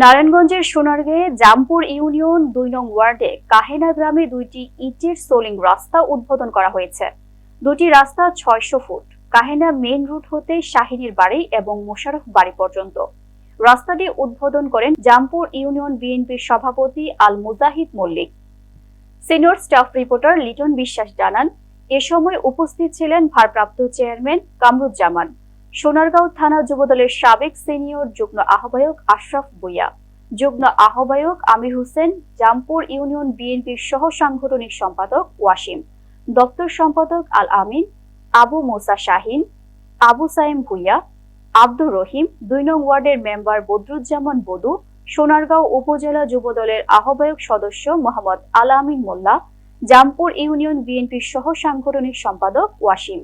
নারায়ণগঞ্জের সোনারগাঁয়ে জামপুর ইউনিয়ন দুই নং ওয়ার্ডে কাহেনা গ্রামে দুইটি ইটের সোলিং রাস্তা উদ্বোধন করা হয়েছে। দুটি রাস্তা ছয়শো ফুট, কাহেনা মেন রুট হতে শাহিনীর বাড়ি এবং মোশারফ বাড়ি পর্যন্ত। রাস্তাটি উদ্বোধন করেন জামপুর ইউনিয়ন বিএনপির সভাপতি Al Mujahid Mallick. Senior staff reporter Liton Biswas জানান, এ সময় উপস্থিত ছিলেন ভারপ্রাপ্ত চেয়ারম্যান কামরুজ্জামান। সোনারগাঁও থানা যুবদলের সাবেক সিনিয়র যুগ্ম আহ্বায়ক আশরাফ ভুইয়া, যুগ্ম আহ্বায়ক আমির হোসেন, জামপুর ইউনিয়ন বিএনপির সহ সাংগঠনিক সম্পাদক ওয়াসিম, দপ্তর সম্পাদক আল আমিন, আবু মোসা শাহিন, আবু সাইম ভুইয়া, আব্দুর রহিম, দুই নং ওয়ার্ডের মেম্বার বদরুজ্জামান বদু সোনারগাঁও উপজেলা যুবদলের আহ্বায়ক সদস্য মোহাম্মদ আল আমিন মোল্লা, জামপুর ইউনিয়ন বিএনপির সহ সাংগঠনিক সম্পাদক ওয়াসিম।